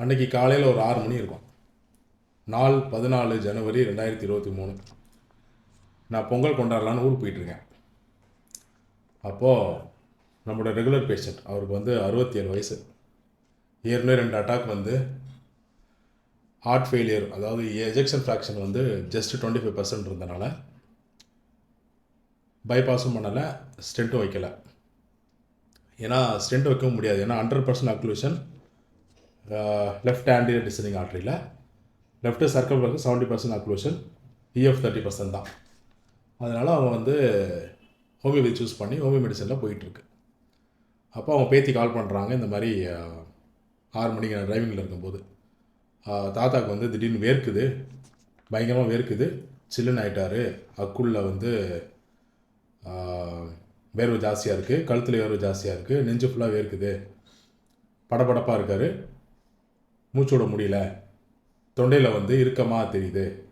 அன்னைக்கு காலையில் ஒரு ஆறு மணி இருக்கும். நாள் பதினாலு ஜனவரி ரெண்டாயிரத்தி இருபத்தி மூணு. நான் பொங்கல் கொண்டாடலான்னு ஊருக்கு போயிட்டுருக்கேன். அப்போது நம்மளோட ரெகுலர் பேஷண்ட் அவருக்கு வந்து அறுபத்தி ஏழு வயசு. ஏற்கனவே ரெண்டு அட்டாக் வந்து ஹார்ட் ஃபெயிலியர் அதாவது எஜெக்ஷன் ஃப்ராக்ஷன் வந்து ஜஸ்ட் டுவெண்ட்டி ஃபைவ் பர்சன்ட் இருந்தனால பைபாஸும் பண்ணலை ஸ்டென்ட்டும் வைக்கலை. ஏன்னா ஸ்டென்ட் வைக்கவும் முடியாது. ஏன்னா hundred percent occlusion left anterior descending ஆர்ட்ரியில் left circle வந்து seventy percent occlusion EF thirty percent தான். அதனால் அவங்க வந்து ஹோமியோபதி சூஸ் பண்ணி ஹோமியோ மெடிசனில் போயிட்டுருக்கு அப்போ அவங்க பேத்தி கால் பண்ணுறாங்க இந்த மாதிரி uh, ஆறு மணிக்கு நான் டிரைவிங்கில் இருக்கும்போது. Uh, தாத்தாவுக்கு வந்து திடீர்னு வேர்க்குது. பயங்கரமாக வேர்க்குது. சில்லுன்னு ஆயிட்டாரு. அக்குள்ள வந்து வேர்வு வேர்வை ஜாஸ்தியாக இருக்குது கழுத்தில் வேர்வை ஜாஸ்தியாக இருக்குது நெஞ்சு ஃபுல்லாக வேர்க்குது. படபடப்பாக இருக்கார். மூச்சு விட முடியல. தொண்டையில் வந்து இறுக்கமாக தெரியுது.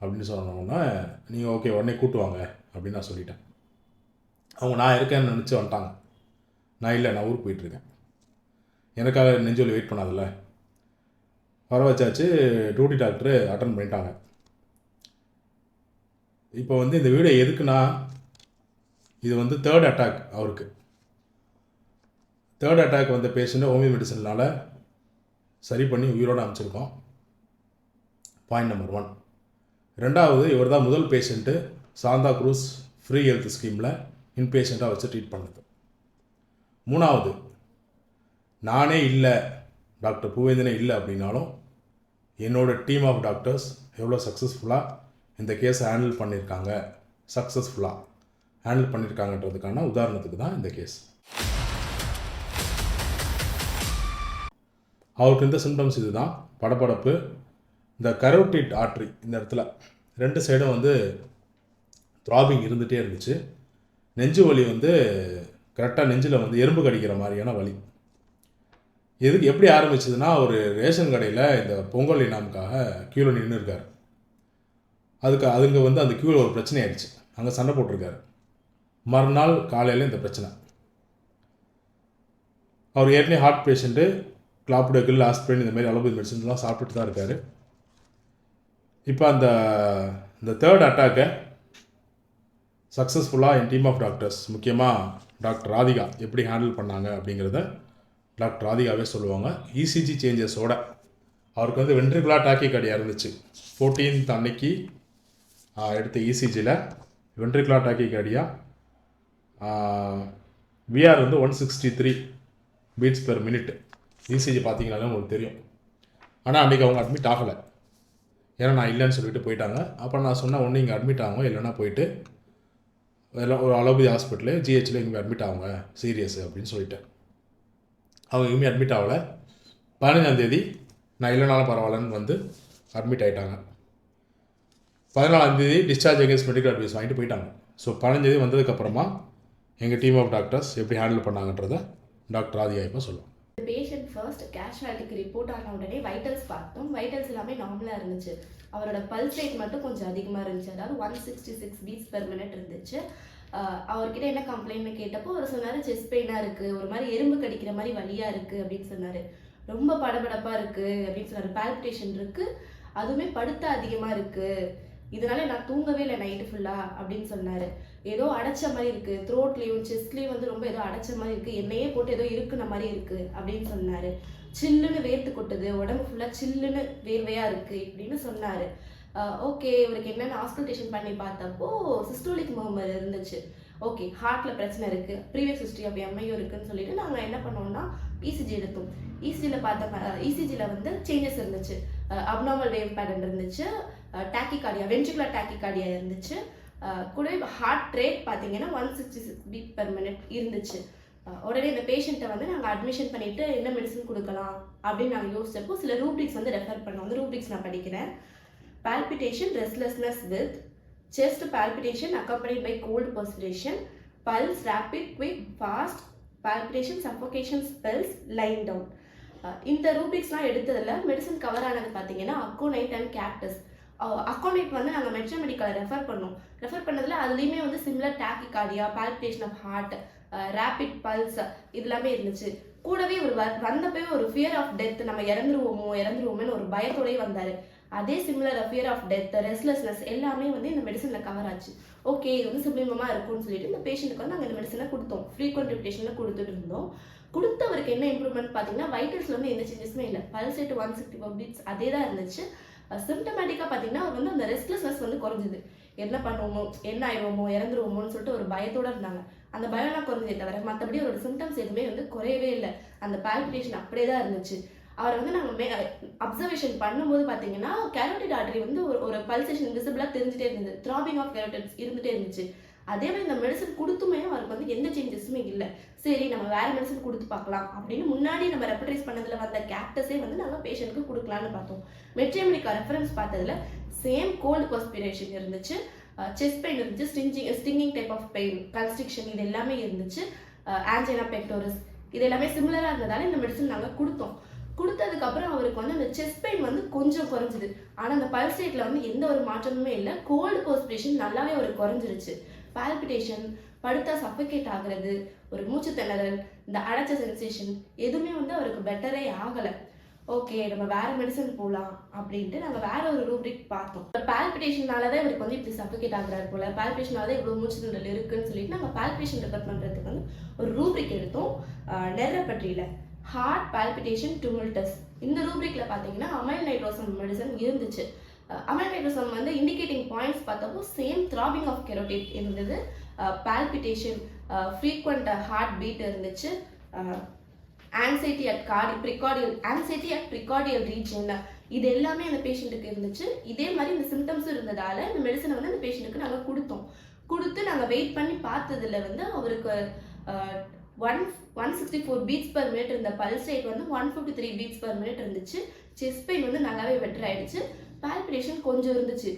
அப்படின்னு சொன்னோன்னா நீங்கள் ஓகே உடனே கூட்டு வாங்க அப்படின்னு நான் சொல்லிட்டேன். அவங்க நான் இருக்கேன்னு நினச்சி வந்துட்டாங்க. நான் இல்லை நான் ஊருக்கு போயிட்டுருக்கேன் எனக்காக நெஞ்சொலி வெயிட் பண்ணாதில்ல. வர வச்சாச்சு டியூட்டி டாக்டர் அட்டன் பண்ணிட்டாங்க. இப்போ வந்து இந்த வீடியோ எதுக்குன்னா இது வந்து தேர்ட் அட்டாக் அவருக்கு. தேர்ட் அட்டாக் வந்த பேஷண்ட்டு ஹோமியோ மெடிசனால் சரி பண்ணி உயிரோடு அமைச்சிருக்கோம் பாயிண்ட் நம்பர் ஒன் ரெண்டாவது இவர் தான் முதல் patient Santa Cruz free health ஸ்கீமில் இன்பேஷண்ட்டாக வச்சு ட்ரீட் பண்ணது. மூணாவது நானே இல்லை டாக்டர் பூவேந்தனே இல்லை அப்படின்னாலும் என்னோடய டீம் ஆஃப் டாக்டர்ஸ் எவ்வளோ சக்ஸஸ்ஃபுல்லாக இந்த கேஸை ஹேண்டில் பண்ணியிருக்காங்க சக்ஸஸ்ஃபுல்லாக ஹேண்டில் பண்ணியிருக்காங்கன்றதுக்கான உதாரணத்துக்கு தான் இந்த கேஸ் அவருக்கு இந்த சிம்டம்ஸ் இதுதான்? படபடப்பு. இந்த கரோட்டிட் ஆர்ட்ரி இந்த இடத்துல ரெண்டு சைடும் வந்து த்ராபிங் இருந்துகிட்டே இருந்துச்சு. நெஞ்சு வலி வந்து கரெக்டாக நெஞ்சில் வந்து எறும்பு கடிக்கிற மாதிரியான வலி. எதுக்கு எப்படி ஆரம்பிச்சதுன்னா ஒரு ரேஷன் கடையில் இந்த பொங்கல் இனாமுக்காக க்யூவில் நின்று இருக்கார். அதுக்கு அதுங்க வந்து அந்த க்யூவில் ஒரு பிரச்சனை ஆயிடுச்சு. அங்கே சண்டை போட்டிருக்காரு. மறுநாள் காலையில் இந்த பிரச்சனை. அவர் ஏற்கனவே ஹார்ட் பேஷண்ட்டு கிளாப்டோக்கில் ஆஸ்பிரின் இந்த மாதிரி அலோபதி மெடிசன்ஸ்லாம் சாப்பிட்டு தான் இருக்கார். இப்போ அந்த இந்த தேர்ட் அட்டாக்கை சக்ஸஸ்ஃபுல்லாக என் டீம் ஆஃப் டாக்டர்ஸ் முக்கியமாக டாக்டர் ராதிகா எப்படி ஹேண்டில் பண்ணாங்க அப்படிங்கிறத டாக்டர் ராதிகாவே சொல்லுவாங்க. இசிஜி சேஞ்சஸோட அவருக்கு வந்து வென்ட்ரிகுலா டாக்கி கடையாக இருந்துச்சு ஃபோர்டீன்த் அன்னைக்கு எடுத்த இசிஜியில் வென்ட்ரிகுலா டாக்கி கடியாக விஆர் வந்து one sixty three beats per minute ECG பார்த்தீங்கனாலே உங்களுக்கு தெரியும். ஆனால் அன்றைக்கி அவங்க அட்மிட் ஆகலை. ஏன்னா நான் இல்லைன்னு சொல்லிட்டு போயிட்டாங்க. அப்புறம் நான் சொன்னேன் ஒன்று இங்கே அட்மிட் ஆகும் இல்லைன்னா போயிட்டு எல்லாம் ஒரு அலோபதி ஹாஸ்பிட்டலு ஜிஹெச்சில் இங்கே அட்மிட் ஆகுங்க சீரியஸ் அப்படின்னு சொல்லிட்டேன். அவங்க எங்கேயுமே அட்மிட் ஆகலை. பதினஞ்சாந்தேதி நான் இல்லைனாலும் பரவாயில்லன்னு வந்து அட்மிட் ஆகிட்டாங்க பதினாலாந்தேதி டிஸ்சார்ஜ் அகேன்ஸ்ட் மெடிக்கல் அட்வைஸ் வாங்கிட்டு போயிட்டாங்க. ஸோ பதினஞ்சேதி வந்ததுக்கப்புறமா எங்கள் டீம் ஆஃப் டாக்டர்ஸ் எப்படி ஹேண்டில் பண்ணாங்கன்றதை டாக்டர் ஆதியா இப்போ சொல்லுவோம் பேஷண்ட் ஃபர்ஸ்ட் கேஷுவாலிட்டிக்கு ரிப்போர்ட் ஆன உடனே வைட்டல்ஸ் பார்த்தோம். வைட்டல்ஸ் எல்லாமே நார்மலாக இருந்துச்சு. அவரோட பல்ஸ் ரேட் மட்டும் கொஞ்சம் அதிகமாக இருந்துச்சு. அதாவது one sixty six beats per minute இருந்துச்சு அவர்கிட்ட என்ன கம்ப்ளைண்ட்னு கேட்டப்போ அவர் சொன்னார் செஸ்ட் பெயினாக இருக்குது ஒரு மாதிரி எறும்பு கடிக்கிற மாதிரி வழியாக இருக்குது அப்படின்னு சொன்னார். ரொம்ப படபடப்பாக இருக்குது அப்படின்னு சொன்னார். பால்பிட்டேஷன் இருக்குது அதுவுமே படுத்த அதிகமாக இருக்குது இதனால நான் தூங்கவே இல்லை நைட்டு ஃபுல்லாக அப்படின்னு சொன்னார். ஏதோ அடைச்ச மாதிரி இருக்கு. த்ரோட்லேயும் செஸ்ட்லேயும் வந்து ரொம்ப ஏதோ அடைச்ச மாதிரி இருக்கு. என்னையே போட்டு ஏதோ இருக்குன மாதிரி இருக்கு அப்படின்னு சொன்னாரு. சில்லுன்னு வேர்த்து கொட்டுது. உடம்பு ஃபுல்லாக சில்லுன்னு வேர்வையா இருக்கு இப்படின்னு சொன்னாரு. ஓகே இவருக்கு என்னென்ன ஆஸ்கல்டேஷன் பண்ணி பார்த்தப்போ சிஸ்டோலிக் மர்மர் இருந்துச்சு. ஓகே ஹார்ட்ல பிரச்சனை இருக்கு. ப்ரீவியஸ் ஹிஸ்ட்ரி அப்படி எம்ஐயும் இருக்குன்னு சொல்லிட்டு நாங்கள் என்ன பண்ணோம்னா இசிஜி எடுத்தோம். இசிஜியில் பார்த்த இசிஜியில் வந்து சேஞ்சஸ் இருந்துச்சு. அப்நார்மல் வேவ் பேட்டர்ன் இருந்துச்சு. டாக்கிகார்டியா வென்ட்ரிகுலர் டாக்கிகார்டியா இருந்துச்சு. கூடவே ஹார்ட் ரேட் பார்த்தீங்கன்னா one sixty six beat per minute இருந்துச்சு உடனே இந்த பேஷண்ட்டை வந்து நாங்கள் அட்மிஷன் பண்ணிட்டு என்ன மெடிசன் கொடுக்கலாம் அப்படின்னு நாங்கள் யோசிச்சப்போ சில ரூப்ரிக்ஸ் வந்து ரெஃபர் பண்ணோம். அந்த ரூப்ரிக்ஸ் நான் படிக்கிறேன். Palpitation restlessness with chest palpitation accompanied by cold perspiration pulse rapid quick fast palpitation suffocation spells lying down இந்த ரூபிக்ஸ்லாம் எடுத்ததில் மெடிசன் கவர் ஆனது பார்த்தீங்கன்னா அக்கோனைட் அண்ட் கேக்டஸ் அக்கோமேட் வந்து நாங்கள் மெட்ரோ மெடிக்கலை ரெஃபர் பண்ணோம். ரெஃபர் பண்ணதில் அதுலேயுமே வந்து similar tachycardia palpitation of heart rapid pulse இது எல்லாமே இருந்துச்சு. கூடவே ஒரு வ வந்தப்பவே ஒரு ஃபியர் ஆஃப் டெத் நம்ம இறந்துருவோமோ இறந்துருவோமோன்னு ஒரு பயத்தோடயே வந்தார். அதே similar fear of death restlessness எல்லாமே வந்து இந்த மெடிசனில் கவர் ஆச்சு. ஓகே இது வந்து சிம்பிளமாக இருக்கும்னு சொல்லிட்டு இந்த பேஷண்ட்டுக்கு வந்து நாங்கள் இந்த மெடிசனை கொடுத்தோம். ஃப்ரீக்வெண்ட் ரிப்டேஷனில் கொடுத்துட்டு இருந்தோம். கொடுத்தவருக்கு என்ன இம்ப்ரூவ்மெண்ட் பார்த்தீங்கன்னா வைட்டல்ஸில் வந்து எந்த சேஞ்சஸுமே இல்லை. Pulse rate one sixty four beats அதே தான் இருந்துச்சு. சிம்டமேட்டிக்காக பார்த்தீங்கன்னா அவர் வந்து அந்த ரெஸ்ட்லெஸ்னஸ் வந்து குறைஞ்சிது. என்ன பண்ணுவோமோ என்ன ஆயிடுவோமோ இறந்துருவோமோன்னு சொல்லிட்டு ஒரு பயத்தோடு இருந்தாங்க. அந்த பயம்லாம் குறைஞ்சே தவிர மற்றபடி அவரோட சிம்டம்ஸ் எதுவுமே வந்து குறையவே இல்லை. அந்த பால்பிட்டேஷன் அப்படியே தான் இருந்துச்சு. அவரை வந்து நாங்கள் மே அப்சர்வேஷன் பண்ணும்போது பார்த்தீங்கன்னா கேரோட்டிட் ஆர்டரி வந்து ஒரு ஒரு பல்சேஷன் விசிபிளாக தெரிஞ்சுட்டே இருந்தது. த்ராபிங் ஆஃப் கேரோட்டிட்ஸ் இருந்துகிட்டே இருந்துச்சு. அதே மாதிரி இந்த மெடிசன் கொடுத்துமே அவருக்கு வந்து எந்த சேஞ்சஸுமே இல்லை. சரி நம்ம வேறு மெடிசன் கொடுத்து பார்க்கலாம் அப்படின்னு முன்னாடி நம்ம ரெப்படைஸ் பண்ணதில் வந்த கேக்டஸே வந்து நாங்கள் பேஷண்ட்டுக்கு கொடுக்கலான்னு பார்த்தோம். மெட்ரியமெடிக்கா ரெஃபரன்ஸ் பார்த்ததுல சேம் கோல்டு கோஸ்பிரேஷன் இருந்துச்சு. செஸ்ட் பெயின் இருந்துச்சு stinging stinging type of pain constriction இது எல்லாமே இருந்துச்சு. ஆன்ஜைனா பெக்டோரஸ் இது எல்லாமே சிமிலராக இருந்ததால இந்த மெடிசன் நாங்கள் கொடுத்தோம். கொடுத்ததுக்கப்புறம் அவருக்கு வந்து அந்த செஸ்ட் பெயின் வந்து கொஞ்சம் குறைஞ்சிது. ஆனால் அந்த பல்ஸ் ரேட்ல வந்து எந்த ஒரு மாற்றமுமே இல்லை. கோல்டு கோஸ்பிரேஷன் நல்லாவே அவருக்கு குறைஞ்சிருச்சு. பால்பிட்டேஷன் படுத்தா சஃபிகேட் ஆகுறது ஒரு மூச்சு திணறல் இந்த அடைச்ச சென்சேஷன் எதுவுமே வந்து அவருக்கு பெட்டரே ஆகலை. ஓகே நம்ம வேற மெடிசன் போகலாம் அப்படின்ட்டு நாங்கள் வேற ஒரு ரூப்ரிக் பார்த்தோம். பால்பிட்டேஷனால தான் இவருக்கு வந்து இப்படி சஃபிகேட் ஆகுறாரு போல. பால்பிட்டேஷனால தான் இவ்வளோ மூச்சு திணறல் இருக்குன்னு சொல்லிட்டு நாங்கள் பால்பிட்டேஷன் ரெஃபர் பண்ணுறதுக்கு வந்து ஒரு ரூப்ரிக் எடுத்தோம். நெரப்பற்றியில் ஹார்ட் பால்பிட்டேஷன் டுமில்டஸ் இந்த ரூப்ரிக்கில் பார்த்தீங்கன்னா அமைல் நைட்ரோசன் மெடிசன் இருந்துச்சு. அமைல் வந்து இண்டிகேட்டிங் பாயிண்ட்ஸ் பார்த்தப்போ சேம் த்ராபிங் ஆஃப் கெரோட்டேட் இருந்தது. பால்பிட்டேஷன் ஃப்ரீக்வெண்ட் ஹார்ட் பீட் இருந்துச்சு. Anxiety at Cardy precordial anxiety at precordial region இது எல்லாமே அந்த பேஷண்ட்டுக்கு இருந்துச்சு. இதே மாதிரி இந்த சிம்டம்ஸும் இருந்ததால இந்த மெடிசனை வந்து அந்த பேஷண்ட்டுக்கு நாங்கள் கொடுத்தோம். கொடுத்து நாங்கள் வெயிட் பண்ணி பார்த்ததுல வந்து அவருக்கு one one sixty four beats per minute இருந்த பல்ஸ் ரேட் வந்து one fifty three beats per minute இருந்துச்சு. செஸ்ட் பெயின் வந்து நல்லாவே பெட்டர் ஆயிடுச்சு. பால்பிடேஷன் கொஞ்சம் இருந்துச்சு.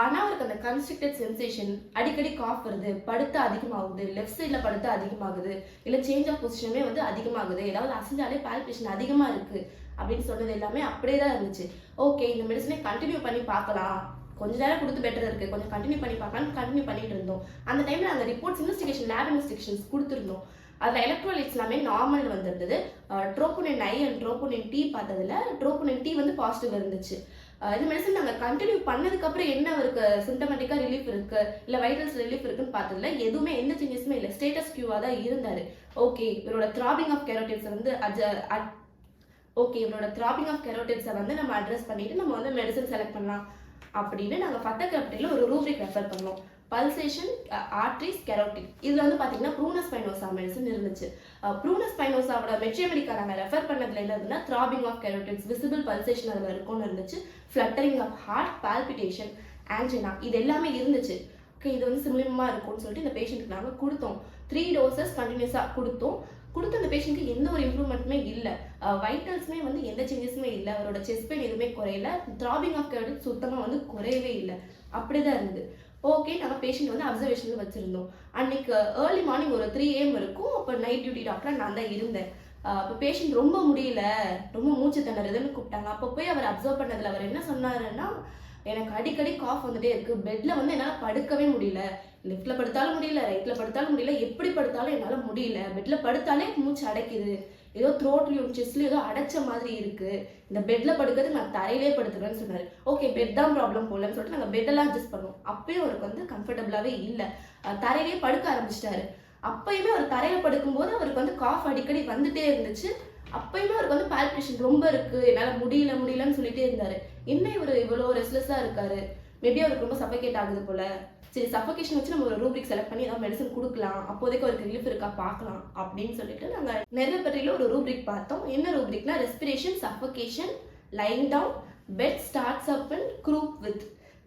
ஆனால் அவருக்கு அந்த கன்ஸ்ட்ரக்டட் சென்சேஷன் அடிக்கடி காஃப் வருது படுத்து அதிகமாகுது லெஃப்ட் சைடில் படுத்து அதிகமாகுது இல்லை சேஞ்ச் ஆஃப் பொசிஷனுமே வந்து அதிகமாகுது ஏதாவது அசைஞ்சாலே பால்பிடேஷன் அதிகமாக இருக்குது அப்படின்னு சொன்னது எல்லாமே அப்படியே தான் இருந்துச்சு. ஓகே இந்த மெடிசனை கண்டினியூ பண்ணி பார்க்கலாம். கொஞ்ச நேரம் கொடுத்து பெட்டர் இருக்கு. கொஞ்சம் கண்டினியூ பண்ணி பார்க்கலாம்னு கண்டினியூ பண்ணிட்டு இருந்தோம். அந்த டைம்ல அந்த ரிப்போர்ட்ஸ் இன்வெஸ்டிகேஷன் லேப் இன்வெஸ்டிகேஷன்ஸ் கொடுத்துருந்தோம். அதில் எலக்ட்ரோலைட்ஸ் எல்லாமே நார்மல் வந்திருந்தது. Troponin I and troponin T பார்த்ததுல ட்ரோபோனின் டி வந்து பாசிட்டிவ் இருந்துச்சு. இந்த மெடிசன் நாங்கள் கண்டினியூ பண்ணதுக்கப்புறம் என்ன அவருக்கு சிம்டமேட்டிக்காக ரிலீஃப் இருக்கு? இல்லை வைட்டல்ஸ் ரிலீஃப் இருக்குன்னு பார்த்ததுல எதுவுமே எந்த சேஞ்சஸுமே இல்லை. ஸ்டேட்டஸ் கியூவாக தான் இருந்தார். ஓகே இவரோட த்ராபிங் ஆஃப் கெரோட்டிவ்ஸை வந்து அஜ ஓகே இவரோட த்ராபிங் ஆஃப் கெரோட்டிவ்ஸை வந்து நம்ம அட்ரஸ் பண்ணிட்டு நம்ம வந்து மெடிசன் செலக்ட் பண்ணலாம். அப்படின்னு நாங்கள் ஃபத்த கேபிட்டலில் ஒரு ரூப்ரிக் ரெஃபர் பண்ணோம். பல்சேஷன் ஆர்ட்ரிஸ் கெரோட்டிக் இதில் வந்து பார்த்தீங்கன்னா ப்ரூனஸ் பைனோசா மெடிசன் இருந்துச்சு. ப்ரூனஸ் பைனோசாவோட மெட்ரியமெடிக்கா நாங்கள் ரெஃபர் பண்ணதுல என்னதுன்னா throbbing of carotids visible pulsation அதில் இருக்கும்னு இருந்துச்சு. Fluttering of heart palpitation angina இது எல்லாமே இருந்துச்சு. ஓகே இது வந்து சிம்லிமாக இருக்கும்னு சொல்லிட்டு இந்த பேஷண்ட்டுக்கு நாங்கள் கொடுத்தோம். த்ரீ டோசஸ் கண்டினியூஸாக கொடுத்தோம். கொடுத்த அந்த பேஷண்ட்க்கு எந்த ஒரு இம்ப்ரூவ்மெண்ட்டுமே இல்லை. வைட்டல்ஸுமே வந்து எந்த சேஞ்சஸுமே இல்லை. அவரோட செஸ்ட் பெயின் எதுவுமே குறையல. த்ராபிங் ஆஃப் கேர்டு சுத்தமாக வந்து குறையவே இல்லை. அப்படி தான் இருந்தது. ஓகே நாங்கள் பேஷண்ட் வந்து அப்சர்வேஷனில் வச்சுருந்தோம். அன்னைக்கு ஏர்லி மார்னிங் ஒரு த்ரீ ஏஎம் இருக்கும் அப்போ நைட் டியூட்டி டாக்டர் நான் தான் இருந்தேன். அப்போ பேஷண்ட் ரொம்ப முடியல. ரொம்ப மூச்சு திணறுதுன்னு கூப்பிட்டாங்க. அப்போ போய் அவர் அப்சர்வ் பண்ணதில் அவர் என்ன சொன்னாருன்னா எனக்கு அடிக்கடி காஃப் வந்துட்டே இருக்கு. பெட்ல வந்து என்னால் படுக்கவே முடியல. லெஃப்ட்ல படுத்தாலும் முடியல ரைட்ல படுத்தாலும் முடியல. எப்படி படுத்தாலும் என்னால் முடியல. பெட்ல படுத்தாலே மூச்சு அடைக்குது. ஏதோ த்ரோட்லையும் செஸ்ட்லையும் ஏதோ அடைச்ச மாதிரி இருக்கு. இந்த பெட்ல படுக்கிறது நான் தரையிலே படுத்துவேன்னு சொன்னாரு. ஓகே பெட் தான் ப்ராப்ளம் போலன்னு சொல்லிட்டு நாங்கள் பெட்டெல்லாம் அட்ஜஸ்ட் பண்ணோம். அப்பயும் அவருக்கு வந்து கம்ஃபர்டபுளாகவே இல்லை. தரையிலே படுக்க ஆரம்பிச்சிட்டாரு. அப்பயுமே அவர் தரையில படுக்கும்போது அவருக்கு வந்து காஃப் அடிக்கடி வந்துட்டே இருந்துச்சு. அப்பயுமே அவருக்கு வந்து பால்பிட்டேஷன் ரொம்ப இருக்கு. என்னால் முடியல முடியலன்னு சொல்லிட்டே இருந்தாரு. என்ன இவர் இவ்வளோ ரெஸ்ட்லெஸ்ஸாக இருக்காரு? மேபி அவருக்கு ரொம்ப சஃபகேட் ஆகுது போல. சரி சஃபகேஷன் வச்சு நம்ம ஒரு ரூபிக் செலக்ட் பண்ணி ஏதாவது மெடிசன் கொடுக்கலாம். அப்போதைக்கு அவருக்கு ரிலீஃப் இருக்கா பார்க்கலாம் அப்படின்னு சொல்லிட்டு நாங்கள் நிறைய பற்றியில் ஒரு ரூபிக் பார்த்தோம். என்ன ரூபிக்னா respiration suffocation lying down bed starts up and group with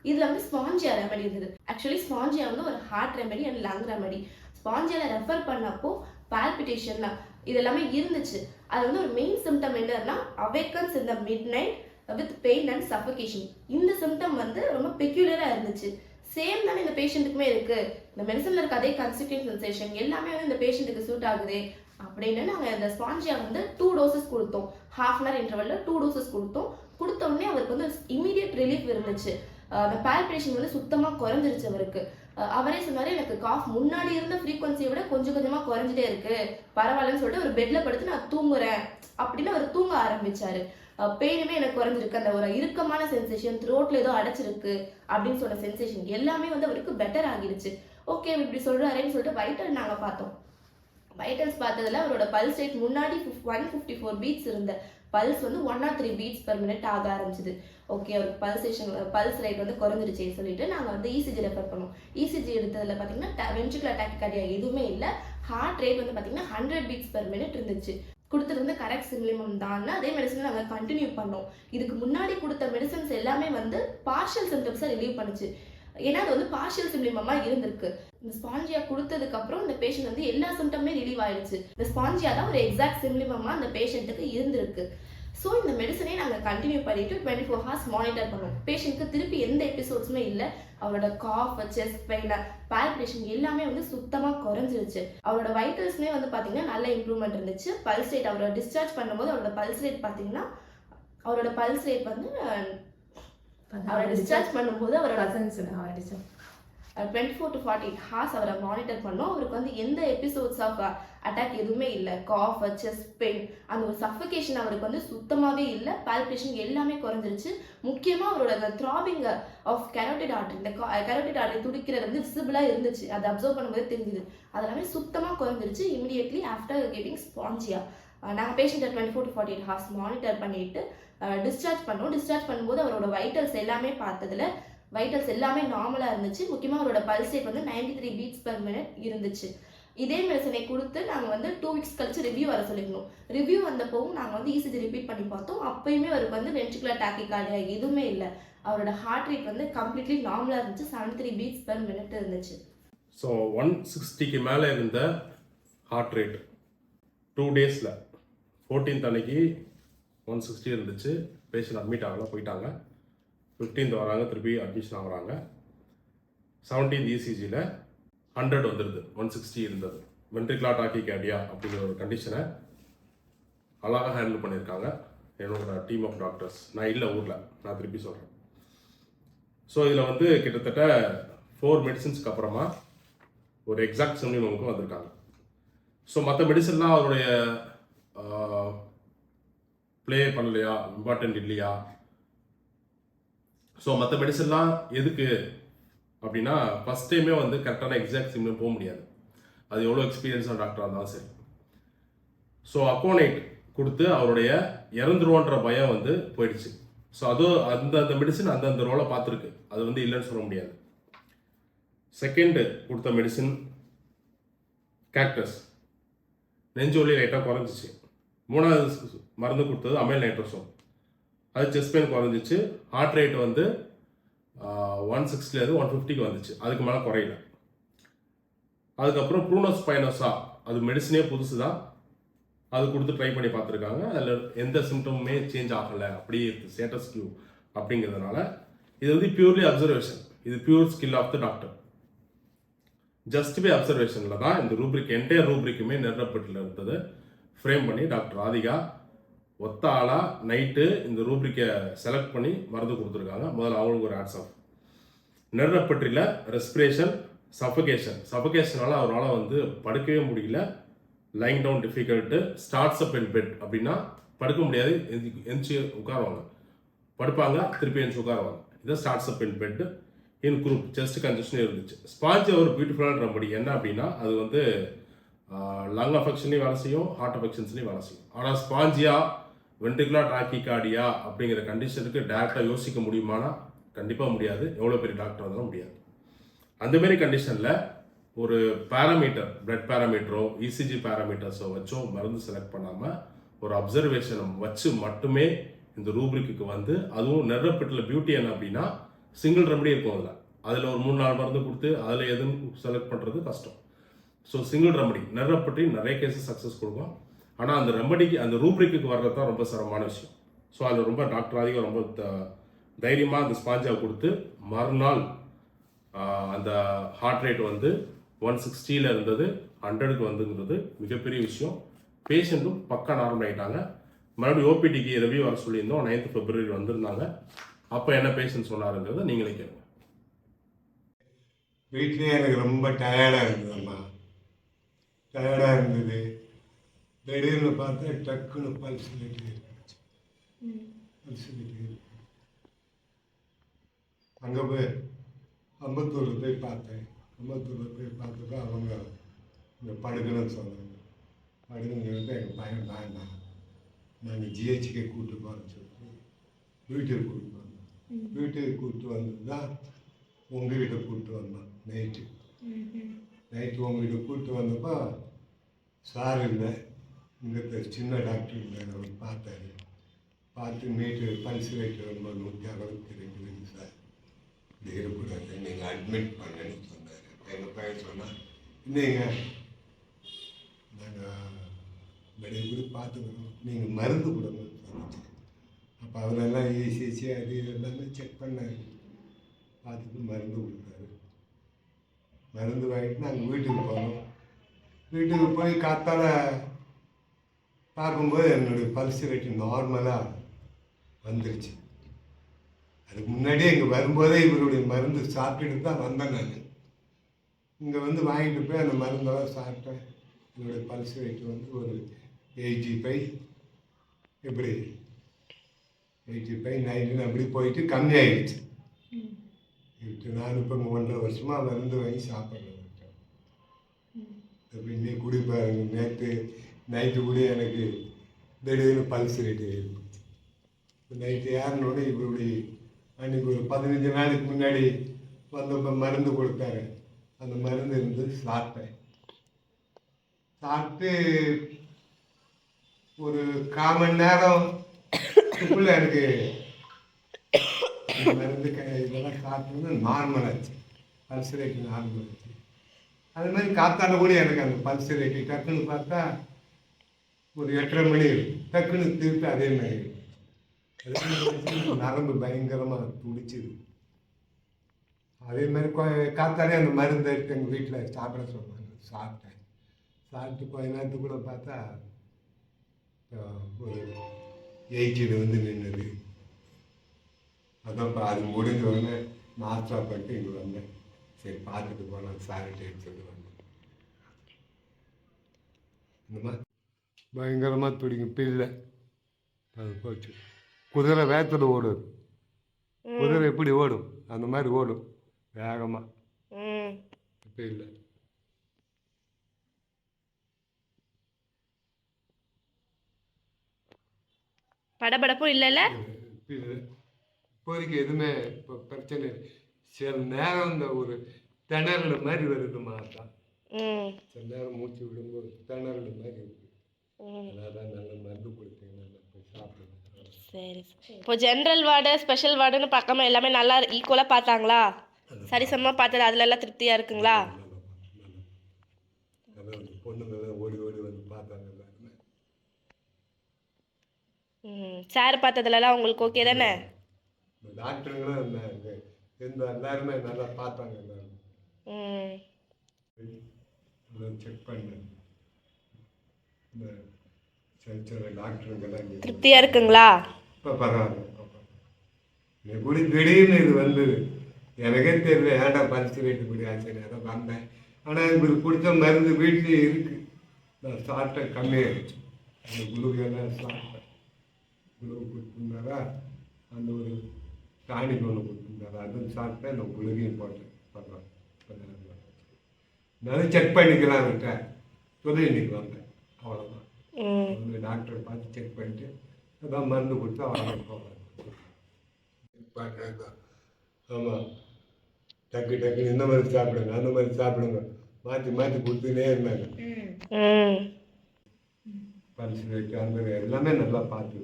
இதில் வந்து ஸ்பாஞ்சியா ரெமெடி இருந்தது. ஆக்சுவலி ஸ்பாஞ்சியா வந்து ஒரு heart remedy and lung remedy ஸ்பாஞ்சியால refer பண்ணப்போ பால்பிட்டேஷன் இது எல்லாமே இருந்துச்சு. அது வந்து ஒரு மெயின் சிம்டம் என்னன்னா அவேக்கன்ஸ் இந்த mid night with pain and suffocation இந்த சிம்டம் வந்து ரொம்ப பெக்யூலராக இருந்துச்சு. சேம் தானே இந்த பேஷண்ட்டுக்குமே இருக்கு. இந்த மெடிசனில் இருக்க அதே கன்சிஸ்டன்ட் சென்சேஷன் எல்லாமே வந்து இந்த பேஷண்ட்டுக்கு சூட் ஆகுது. அப்படின்னு நாங்கள் அந்த ஸ்பாஞ்சியா வந்து டூ டோசஸ் கொடுத்தோம். ஹாஃப் அன் ஹவர் இன்டர்வல்ல டூ டோசஸ் கொடுத்தோம். கொடுத்த உடனே அவருக்கு வந்து இமீடியட் ரிலீஃப் இருந்துச்சு. அந்த பால்பிரேஷன் வந்து சுத்தமாக குறைஞ்சிருச்சு அவருக்கு. அவரே சொன்னாரு எனக்கு காஃப் முன்னாடி இருந்த ஃப்ரீக்வன்சியை விட கொஞ்சம் கொஞ்சமா குறைஞ்சிட்டே இருக்கு. பரவாயில்லன்னு சொல்லிட்டு ஒரு பெட்ல படுத்து நான் தூங்குறேன். அப்படின்னு அவர் தூங்க ஆரம்பிச்சாரு. பெயினுமே எனக்கு குறைஞ்சிருக்கு. அந்த ஒரு இறுக்கமான சென்சேஷன் த்ரோட்ல ஏதோ அடைச்சிருக்கு அப்படின்னு சொன்ன சென்சேஷன் எல்லாமே வந்து அவருக்கு பெட்டர் ஆகிடுச்சு. ஓகே இப்படி சொல்றாருன்னு சொல்லிட்டு வைட்டல் நாங்க பார்த்தோம். வைட்டல்ஸ் பார்த்ததுல அவரோட பல்ஸ் ரேட் முன்னாடி ஒன் ஃபிஃப்டி ஃபோர் பீட்ஸ் இருந்த. பல்ஸ் வந்து one or three beats per minute ஆக ஆரம்பிச்சது. ஓகே அவருக்கு பல்சேஷன் பல்ஸ் ரேட் வந்து குறைஞ்சிருச்சே சொல்லிட்டு நாங்கள் வந்து இசிஜி ரெஃபர் பண்ணோம். இசிஜி எடுத்ததுல பார்த்தீங்கன்னா வென்ட்ரிகுலர் டாக்கிகார்டியா எதுவுமே இல்லை. ஹார்ட் ரேட் வந்து பார்த்தீங்கன்னா ஹண்ட்ரட் பீட்ஸ் பெர் மினிட் இருந்துச்சு. கொடுத்துருந்து கரெக்ட் சிம்லிமம் தான் அதே மெடிசனை நாங்கள் கண்டினியூ பண்ணோம். இதுக்கு முன்னாடி கொடுத்த மெடிசன்ஸ் எல்லாமே வந்து பார்ஷியல் சிம்டம்ஸை ரிலீவ் பண்ணுச்சு. ஏன்னா அது வந்து பார்ஷியல் சிம்லிமமாக இருந்திருக்கு. இந்த ஸ்பாஞ்சியா கொடுத்ததுக்கப்புறம் இந்த பேஷண்ட் வந்து எல்லா சிம்டமே ரிலீவ் ஆயிடுச்சு. இந்த ஸ்பாஞ்சியா தான் ஒரு எக்ஸாக்ட் சிம்லிமமாக அந்த பேஷண்ட்டுக்கு இருந்திருக்கு. ஸோ இந்த மெடிசனே நாங்கள் கண்டினியூ பண்ணிட்டு டுவெண்ட்டி ஃபோர் ஹவர்ஸ் மானிட்டர் பண்ணோம் பேஷண்ட்க்கு திருப்பி எந்த எபிசோட்ஸுமே இல்லை. அவரோட காஃப் செஸ்ட் பெயின் பால்பிடேஷன் எல்லாமே வந்து சுத்தமாக குறைஞ்சிருச்சு. அவரோட வைட்டல்ஸ்மே வந்து பார்த்தீங்கன்னா நல்ல இம்ப்ரூவ்மெண்ட் இருந்துச்சு. பல்ஸ் ரேட் அவரோட டிஸ்சார்ஜ் பண்ணும்போது அவரோட பல்ஸ் ரேட் பார்த்தீங்கன்னா அவரோட பல்ஸ் ரேட் வந்து அவரை டிஸ்சார்ஜ் பண்ணும்போது அவரோட twenty four to forty hours அவரை மானிட்டர் பண்ணோம். அவருக்கு வந்து எந்த எபிசோட்ஸ் ஆஃப் அட்டாக் எதுவுமே இல்லை. காஃப் செஸ்ட் பெயின் அந்த ஒரு சஃபிகேஷன் அவருக்கு வந்து சுத்தமாகவே இல்லை. பால்பிடேஷன் எல்லாமே குறைஞ்சிருச்சு. முக்கியமாக அவரோட அந்த த்ராபிங் ஆஃப் கெரோட்டிட் ஆர்டர் இந்த கெரோட்டிட் ஆர்டர் uh, துடிக்கிறது வந்து விசிபிளாக இருந்துச்சு. அதை அப்சர்வ் பண்ணும்போது தெரிஞ்சுது. அதெல்லாமே சுத்தமாக குறைஞ்சிருச்சு இமிடியட்லி ஆஃப்டர் கெட்டிங் ஸ்பாஞ்சியா நாங்கள் பேஷண்ட்டை twenty four to forty eight hours monitor பண்ணிட்டு டிஸ்சார்ஜ் பண்ணோம். டிஸ்சார்ஜ் பண்ணும்போது அவரோட வைட்டல்ஸ் எல்லாமே பார்த்ததுல வைட்டல்ஸ் எல்லாமே நார்மலாக இருந்துச்சு. முக்கியமாக அவரோட பல்ஸ் ரேட் வந்து 93 த்ரீ பீட்ஸ் பர் மினிட் இருந்துச்சு. இதே மெடிசனை கொடுத்து நாங்கள் வந்து டூ வீக்ஸ் கழிச்சு ரிவ்யூ வர சொல்லியிருந்தோம். ரிவ்யூ வந்தப்போவும் நாங்கள் வந்து இசிஜி ரிப்பீட் பண்ணி பார்த்தோம். அப்பயுமே அவருக்கு வந்து வென்ட்ரிகுலர் டாக்கிகார்டியா எதுவுமே இல்லை. அவரோட ஹார்ட் ரேட் வந்து கம்ப்ளீட்லி நார்மலாக இருந்துச்சு. 73 த்ரீ பீட்ஸ் பர் மினிட் இருந்துச்சு. ஸோ ஒன் சிக்ஸ்டிக்கு மேலே இருந்த ஹார்ட் ரேட் டூ டேஸில் ஃபோர்டீன்த் அன்னைக்கு ஒன் சிக்ஸ்டி இருந்துச்சு. பேஷண்ட் அட்மிட் ஆகலாம் போயிட்டாங்க. ஃபிஃப்டீன்த் வராங்க திருப்பி அட்மிஷன் ஆகுறாங்க செவன்டீன்த் இசிஜியில் ஹண்ட்ரட் வந்துடுது ஒன் சிக்ஸ்டி இருந்தது. வென்ட்ரிகுலா கேடியா அப்படிங்கிற ஒரு கண்டிஷனை அழகாக ஹேண்டில் பண்ணியிருக்காங்க. என்னோட டீம் ஆஃப் டாக்டர்ஸ் நான் இல்லை ஊரில். நான் திருப்பி சொல்கிறேன் ஸோ இதில் வந்து கிட்டத்தட்ட ஃபோர் மெடிசின்ஸ்க்கு அப்புறமா ஒரு எக்ஸாக்ட் சிம்லிமமுக்கு வந்திருக்காங்க. ஸோ மற்ற மெடிசன்லாம் அவருடைய ப்ளே பண்ணலையா? இம்பார்ட்டன்ட் இல்லையா? ஸோ மற்ற மெடிசன்லாம் எதுக்கு? அப்படின்னா ஃபஸ்ட் டைமே வந்து கரெக்டான எக்ஸாக்ட் சிம்லும் போக முடியாது. அது எவ்வளோ எக்ஸ்பீரியன்ஸான டாக்டராக இருந்தாலும் சரி. ஸோ அக்கோனைட் கொடுத்து அவருடைய இறந்துருவோன்ற பயம் வந்து போயிடுச்சு. ஸோ அது அந்தந்த மெடிசன் அந்தந்த ரோலை பார்த்துருக்கு. அது வந்து இல்லைன்னு சொல்ல முடியாது. செகண்டு கொடுத்த மெடிசின் கேக்டஸ் நெஞ்சு வலி லைட்டாக குறைஞ்சிச்சு. மூணாவது மருந்து கொடுத்தது அமைல் நைட்ரோசோம் அது செஸ்ட் பெயின் குறைஞ்சிச்சு. ஹார்ட் ரேட் வந்து ஒன் சிக்ஸ்டிலேருந்து ஒன் ஃபிஃப்டிக்கு வந்துச்சு. அதுக்கு மேலே குறையல. அதுக்கப்புறம் ப்ரூனோஸ் பைனோஸா அது மெடிசனே புதுசு தான் அது கொடுத்து ட்ரை பண்ணி பார்த்துருக்காங்க. அதில் எந்த சிம்டமுமே சேஞ்ச் ஆகலை. அப்படியே இருக்குது ஸ்டேட்டஸ் கியூ அப்படிங்கிறதுனால இது வந்து பியூர்லி அப்சர்வேஷன் இது pure skill of the doctor just by அப்சர்வேஷனில் தான் இந்த ரூப்ரிக் என்டையர் ரூப்ரிக்குமே நிறுவப்பட்டில் இருந்தது. ஃப்ரேம் பண்ணி டாக்டர் ராதிகா ஒத்த ஆளாக நைட்டு இந்த ரூப்ரிக்கை செலக்ட் பண்ணி மருந்து கொடுத்துருக்காங்க. முதல்ல அவங்களுக்கு ஒரு ஆட்ஸ் ஆஃப் நிறப்பற்றில ரெஸ்பிரேஷன் சஃபகேஷன் சஃபகேஷனால அவரால் வந்து படுக்கவே முடியல. Lying down difficult starts up in bed அப்படின்னா படுக்க முடியாது. எந்திச்சு உட்காருவாங்க. படுப்பாங்க திருப்பி எந்திச்சு உட்காருவாங்க. இதை starts up in bed in croup chest congestion இருந்துச்சு. ஸ்பாஞ்ச் ஒரு பியூட்டிஃபுல்லான ரெமடி என்ன அப்படின்னா அது வந்து லங் அஃபெக்ஷன்லையும் வேலை செய்யும் ஹார்ட் அஃபெக்ஷன்ஸ்லையும் வேலை செய்யும். ஆனால் ஸ்பாஞ்சியாக வென்ட்ரிகுலர் ட்ராக்கிகார்டியா அப்படிங்கிற கண்டிஷனுக்கு டேரெக்டாக யோசிக்க முடியுமானா? கண்டிப்பாக முடியாது. எவ்வளோ பெரிய டாக்டர் இருந்தாலும் முடியாது. அந்தமாரி கண்டிஷனில் ஒரு பேராமீட்டர் பிளட் பேராமீட்டரோ இசிஜி பேராமீட்டர்ஸோ வச்சோ மருந்து செலக்ட் பண்ணாமல் ஒரு அப்சர்வேஷனை வச்சு மட்டுமே இந்த ரூப்ரிக்கு வந்து அதுவும் நிறப்பட்டில் பியூட்டி என்ன அப்படின்னா சிங்கிள் ரெமடி இருக்கும் அதில். அதில் ஒரு மூணு நாலு மருந்து கொடுத்து அதில் எதுன்னு செலக்ட் பண்ணுறது கஷ்டம். ஸோ சிங்கிள் ரெமடி நெர்ரப்பட்டி நிறைய கேஸஸ் சக்ஸஸ் கொடுக்கும். ஆனால் அந்த ரெமடிக்கு அந்த ரூப்ரிக்கு வர்றது தான் ரொம்ப சிரமமான விஷயம். ஸோ அதில் ரொம்ப டாக்டர் அதிகம் ரொம்ப த- அந்த ஸ்பாஞ்சாக கொடுத்து மறுநாள் அந்த ஹார்ட் ரேட் வந்து ஒன் சிக்ஸ்டியில் இருந்தது ஹண்ட்ரடுக்கு வந்துங்கிறது மிகப்பெரிய விஷயம். பேஷண்ட்டும் பக்கா நார்மல் ஆகிட்டாங்க மறுபடியும் ஓபிடிக்கு ரிவ்யூ வர சொல்லியிருந்தோம். நைன்த் பிப்ரவரி வந்திருந்தாங்க. அப்போ என்ன பேஷண்ட் சொன்னாருங்கிறத நீங்களே கேளுங்க. வீட்லேயே எனக்கு ரொம்ப டயர்டாக இருந்ததும்மா டயர்டாக இருந்தது. திடீர்னு பார்த்தா டக்குன்னு பல்ஸ் ரேட்டு ஏறிடுச்சு பல்ஸ் அங்கே போய் அம்பத்தூரில் போய் பார்த்தேன். அம்பத்தூரில் போய் பார்த்தப்ப அவங்க இங்கே படுக்கணும்னு சொன்னாங்க. படுக்கணுங்கிறது எங்கள் பையன் வேண்டாம் நாங்கள் ஜிஹெச்சுக்கே கூப்பிட்டு போகிறோம்னு சொல்லிட்டு வீட்டுக்கு கூப்பிட்டு வந்தோம் வீட்டுக்கு கூப்பிட்டு வந்தது தான் உங்கள் வீட்டை கூப்பிட்டு வந்தோம் நைட்டு நைட்டு உங்கள் வீட்டை கூப்பிட்டு வந்தப்போ சார் இல்லை. இங்கே சின்ன டாக்டர் இல்லை அவர் பார்த்தாரு. பார்த்து மீட்டு பல்ஸ் ரேட் ரொம்ப நூற்றி அறுபத்தி ரெண்டு சார். இது இருக்கக்கூடாது நீங்கள் அட்மிட் பண்ணுன்னு சொன்னார். எங்கள் பையன் சொன்னால் இல்லைங்க நாங்கள் வெளியே கூட பார்த்துக்கிறோம். நீங்கள் மருந்து கொடுங்கன்னு சொன்னிச்சு அப்போ அவரெல்லாம் ஏசிசி அது எல்லாமே செக் பண்ணார். பார்த்துட்டு மருந்து கொடுத்தாரு. மருந்து வாங்கிட்டு நாங்கள் வீட்டுக்கு போனோம். வீட்டுக்கு போய் காத்தால பார்க்கும்போது என்னுடைய பல்ஸ் ரேட்டு நார்மலாக வந்துருச்சு. அதுக்கு முன்னாடியே இங்கே வரும்போதே இவருடைய மருந்து சாப்பிட்டுட்டு தான் வந்தேன் நான். இங்கே வந்து வாங்கிட்டு போய் அந்த மருந்தெல்லாம் சாப்பிட்டேன் என்னுடைய பல்ஸ் ரேட்டு வந்து ஒரு எயிட்டி ஃபைவ் இப்படி எயிட்டி ஃபைவ் நைன்டீன் அப்படி போயிட்டு கம்மியாயிடுச்சு. இருக்கு நான் இப்போ ஒன்றரை வருஷமாக மருந்து வாங்கி சாப்பிட்றேன். இப்போ இன்னைக்கு கூட பாருங்க நேற்று நைட்டு கூட எனக்கு திடீர்னு பல்ஸ் ரேட்டு ஏறிடுச்சு நைட்டு ஏறினோடனே இப்படி அன்னைக்கு ஒரு பதினஞ்சு நாளைக்கு முன்னாடி வந்தப்போ மருந்து கொடுத்தாரு. அந்த மருந்து இருந்து சாப்பிட்டேன். சாப்பிட்டு ஒரு கால் மணி நேரம் இதுக்குள்ள எனக்கு மருந்து க இதெல்லாம் சாப்பிட்டு நார்மல் ஆச்சு. பல்ஸ் ரேட்டு நார்மல் ஆச்சு. அது மாதிரி காத்தால கூட எனக்கு அந்த பல்ஸ் ரேட்டு டக்குன்னு பார்த்தா ஒரு எட்டரை மணி டக்குன்னு திருப்பி அதே மாதிரி. நரம்பு பயங்கரமாக துடிச்சிது. அதே மாதிரி காத்தாலே அந்த மருந்து எடுத்து எங்கள் வீட்டில் சாப்பிட சொன்னாங்க. சாப்பிட்டேன். சாப்பிட்டு கொஞ்ச நேரத்துக்கு கூட பார்த்தா ஒரு எயிட்டியில் வந்து நின்றுது அதான் இப்போ அது முடிஞ்ச உடனே நாஸ்டா பட்டு இங்கே வந்தேன். சரி பார்த்துட்டு போகலாம் சாரிட்டேன்னு சொல்லி வந்தேன். இந்த மாதிரி பயங்கரமாக துடிக்கும் பில்லை. அது போச்சு. குதிரை வேத்தில் ஓடும் குதிரை எப்படி ஓடும்? அந்த மாதிரி ஓடும் வேகமாக இப்போ இல்லை. படபடப்பும் இல்லைல்ல இல்லை? இப்போதைக்கு எதுவுமே இப்போ பிரச்சனை இல்லை. சில நேரம் இந்த ஒரு திணறல் மாதிரி வருதுமா அதான் ம். சில நேரம் மூச்சு விடும்போது திணறல் மாதிரி சரி. இப்போ ஜென்ரல் வார்டு ஸ்பெஷல் வார்டுன்னு பார்க்காம எல்லாமே நல்லா ஈக்குவலாக பார்த்தாங்களா? சரிசமமாக பார்த்தது அதுல எல்லாம் திருப்தியாக இருக்குங்களா? சார் பார்த்ததுலலாம் உங்களுக்கு ஓகே தானே? டாக்டருங்களும் எல்லாருமே நல்லா பார்த்தாங்க எல்லாரும். செக் பண்ணேன் இந்த சில சில டாக்டருங்கெல்லாம் இங்கே திருப்தியாக இருக்குங்களா? இப்போ பரவாயில்ல இப்போ பரவாயில்ல. இப்படி திடீர்னு இது வந்தது. எனக்கே தெரியல ஏன்டா பரிசு ரேட்டு இப்படி ஆச்சு அதான் வந்தேன். ஆனால் இப்படி கொடுத்த மருந்து வீட்லேயே இருக்குது நான் சாப்பிட்டேன் கம்மியாகிடுச்சு அந்த குளுக்கெல்லாம் சாப்பிட்டேன் குளுக்கு கொடுத்துருந்தாரா? அந்த ஒரு டானிக் ஒன்று கொடுத்துருந்தாரா? அதுவும் சாப்பிட்டேன் அந்த குளுகையும் போட்டேன். பரவாயில்ல. நான் செக் பண்ணிக்கலாம் விட்டேன். சொல்லி இன்னைக்கு வந்தேன். அவ்வளோதான் வந்து டாக்டரை பார்த்து செக் பண்ணிட்டு அதான் மருந்து கொடுத்து அவ்வளோ போவாங்க ஆமாம் டக்கு டக்குன்னு இந்த மாதிரி சாப்பிடுங்க அந்த மாதிரி சாப்பிடுங்க. மாற்றி மாற்றி கொடுத்துக்கினே இருந்தாங்க. பரிசு ரேட்டு அந்த எல்லாமே நல்லா பார்த்து.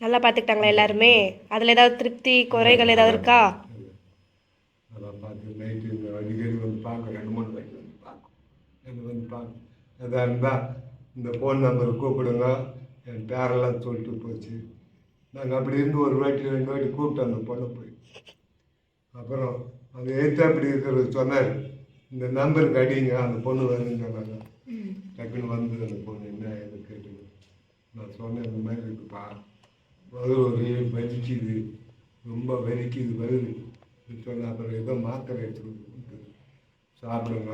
நல்லா பார்த்துக்கிட்டாங்களா எல்லாருமே? அதில் ஏதாவது திருப்தி குறைகள் ஏதாவது இருக்கா அதெல்லாம் பார்த்து நைட்டு இந்த அடிக்கடி வந்து பார்க்கும் ரெண்டு மூணு நைட்டு வந்து பார்க்கும் அது வந்து பார்க்கும் எதாக இருந்தால் இந்த ஃபோன் நம்பர் கூப்பிடுங்க. என் பேரெல்லாம் சொல்லிட்டு போச்சு. நாங்கள் அப்படி இருந்து ஒரு வாட்டி ரெண்டு வாட்டி கூப்பிட்டோம் அந்த பொண்ணை போய். அப்புறம் அந்த எழுத்து அப்படி இருக்கிறது சொன்னார். இந்த நம்பருக்கு அடிங்க அந்த பொண்ணு வருதுன்னு சொன்னாங்க. டக்குன்னு வந்தது அந்த பொண்ணு என்ன ஏது கேட்டுங்க. நான் சொன்னேன் இந்த மாதிரி இருக்குப்பா. வருது ஒரு வலிக்குது. ரொம்ப வலிக்குது வருது. சொன்ன அப்புறம் ஏதோ மாத்திரை எடுத்து சாப்பிடுங்க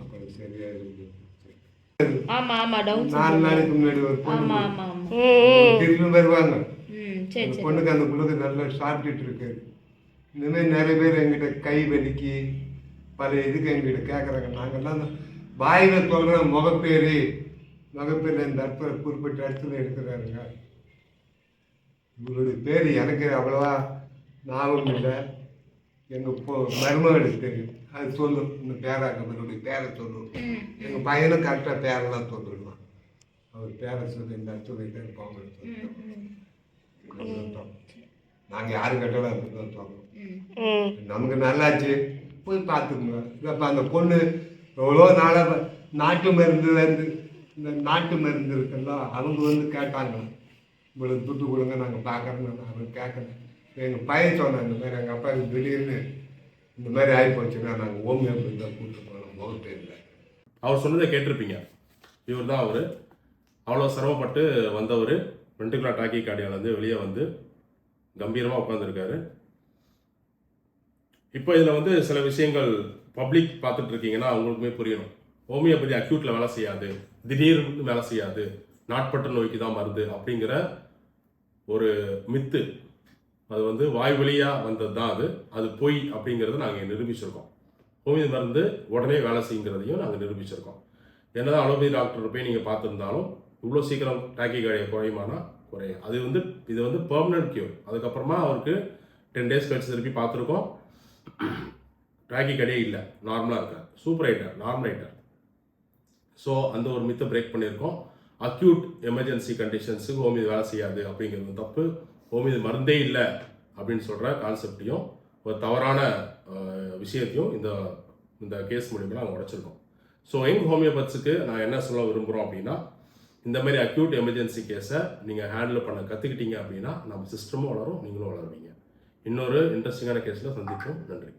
அப்புறம் சரியாயிருக்கு ஆமா ஆமா டவுன் நாலு நாளைக்கு முன்னாடி ஒரு பொண்ணு ஆமா ஆமா ஆமா. திரும்பி வருவாங்க. ம் சரி அந்த சரி பொண்ணுக்கு அந்த புழுக்கு நல்லா சாப்பிட்டுட்டு இருக்கு. இந்த மாதிரி நிறைய பேர் எங்கிட்ட கை வலிக்கு பல இதுக்கு எங்கிட்ட கேட்குறாங்க நாங்கெல்லாம் அந்த வாயில் சொல்கிற முகப்பேரு முகப்பேர் இந்த இடத்துல குறிப்பிட்ட இடத்துல இருக்கிறாருங்க. உங்களுடைய பேர் எனக்கு அவ்வளவா ஞாபகம் இல்லை. எங்கள் பொ மருமகளுக்கு தெரியும். அது சொல்லும் இந்த பேராக்க இவருடைய பேரை சொல்லும் எங்கள் பையனும் கரெக்டாக பேரெல்லாம் சொல்லிடுவான் அவர் பேரை சொல்லி இந்த இடத்துல இருப்பாங்க நாங்கள் யாரு கேட்டாலும் அப்படி தான் சொல்றோம் நமக்கு நல்லாச்சு. போய் பார்த்துக்கோங்க. இப்போ அந்த பொண்ணு எவ்வளோ நாளாக நாட்டு மருந்துலேருந்து இந்த நாட்டு மருந்து இருக்குல்ல அவங்க வந்து கேட்டாங்க. இவ்வளோ துட்டு கொடுங்க நாங்கள் பார்க்குறோன்னு அவங்க கேட்கல. எங்கள் பையன் சொன்னாங்க இந்த மாதிரி எங்கள் அப்பாவுக்கு திடீர்னு இந்த மாதிரி ஆகி போச்சுன்னா நாங்கள் ஹோமியோபதி தான் கூப்பிட்டு போனோம் இல்லை அவர் சொன்னதை கேட்டிருப்பீங்க. இவர் தான் அவர். அவ்வளோ சிரமப்பட்டு வந்தவர். வெண்டிகுலர் டாக்கி கார்டியாலேருந்து வெளியே வந்து கம்பீரமாக உட்காந்துருக்காரு இப்போ இதில் வந்து சில விஷயங்கள் பப்ளிக் பார்த்துட்டு இருக்கீங்கன்னா அவங்களுக்குமே புரியணும். ஹோமியோபதி அக்யூட்டில் வேலை செய்யாது. திடீர்னு வேலை செய்யாது. நாட்பட்ட நோய்க்கு தான் மருந்து அப்படிங்கிற ஒரு மித்து அது வந்து வாய் வழியாக வந்தது தான் அது. அது பொய் அப்படிங்கிறத நாங்கள் நிரூபிச்சிருக்கோம். ஹோமியோ மருந்து உடனே வேலை செய்யுங்கிறதையும் நாங்கள் நிரூபிச்சிருக்கோம். என்னதான் அலோபதி டாக்டர் போய் நீங்கள் பார்த்துருந்தாலும் இவ்வளோ சீக்கிரம் டாக்கி கடையை குறையுமானா? குறையும் அது வந்து இது வந்து பெர்மனன்ட் கியூர் அதுக்கப்புறமா அவருக்கு டென் டேஸ் கழிச்சு திருப்பி பார்த்துருக்கோம். டாக்கி கடையே இல்லை. நார்மலாக இருக்கார். Super writer normal writer so அந்த ஒரு மித்தை பிரேக் பண்ணியிருக்கோம். அக்யூட் எமர்ஜென்சி கண்டிஷன்ஸுக்கு ஹோமியோ வேலை செய்யாது அப்படிங்கிறது தப்பு. ஹோமியோ மருந்தே இல்லை அப்படின்னு சொல்கிற கான்செப்டையும் ஒரு தவறான விஷயத்தையும் இந்த இந்த கேஸ் மூலியமாக நாங்கள் உடைச்சிருக்கோம். ஸோ எங் ஹோமியோபத்ஸுக்கு நான் என்ன சொல்ல விரும்புகிறோம் அப்படின்னா இந்த மாதிரி அக்யூட் எமர்ஜென்சி கேஸை நீங்கள் ஹேண்டில் பண்ண கற்றுக்கிட்டீங்க அப்படின்னா நம்ம சிஸ்டமும் வளரும் நீங்களும் வளருவீங்க. இன்னொரு இன்ட்ரெஸ்டிங்கான கேஸில் சந்திப்போம். நன்றி.